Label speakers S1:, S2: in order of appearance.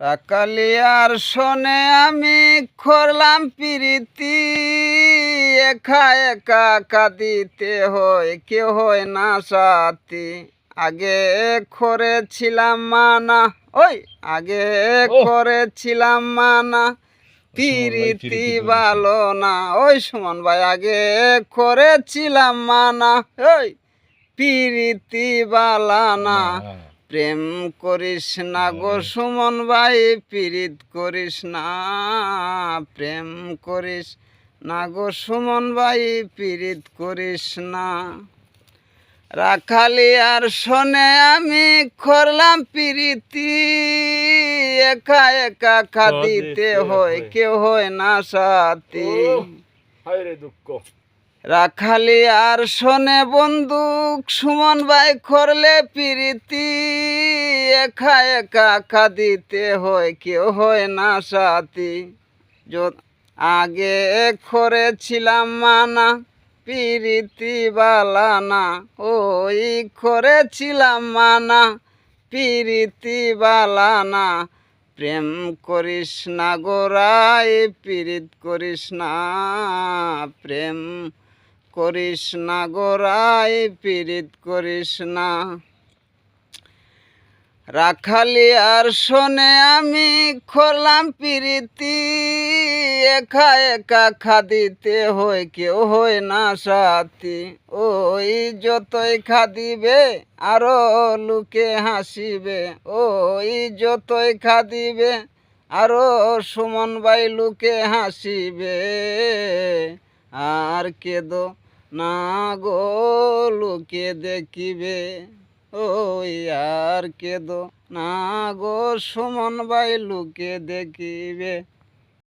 S1: কালিয়ার শোনে আমি করলাম প্রীতি। একা একা কাঁদিতে হয় কে হয় না সাথী। আগে করেছিলাম মানা ওই আগে। করেছিলাম মানা। প্রীতি ভালো না ওই সুমন ভাই আগে করেছিলাম মানা ওই প্রীতি বালা না। প্রেম করিস না গো সুমন ভাই পীড়িত করিস না প্রেম করিস না গো সুমন ভাই পীড়িত করিস না রাখালি আর শোনে আমি করলাম প্রীতি একা একা খাদিতে হয়
S2: হয়।
S1: কেউ হয় না সাথী।
S2: হায় দুঃখ
S1: রাখালি আর শোনে বন্দুক, সুমন ভাই করলে প্রীতি। একা একা কাঁদিতে হয়, কেউ হয় না সাথী। আগে করেছিলাম মানা, প্রীতি বালানা ওই করেছিলাম মানা, প্রীতি বালানা প্রেম করিস না গোরাই পীড়িত করিস না প্রেম করিস না গোরাই পীড়িত করিস না। রাখালি আর শোনে আমি খোলাম প্রীতি, একা একা খাদিতে হয়, কেউ হয় না সাথী। ওই যতই খাদিবে, আরও লোকে হাসিবে। ওই যতই খাদিবে, আরও সুমন বাই লোকে হাসিবে। আর কেদো না গো লোকে দেখিবে ও আর কেদো। না গো সুমন বাই লোকে দেখিবে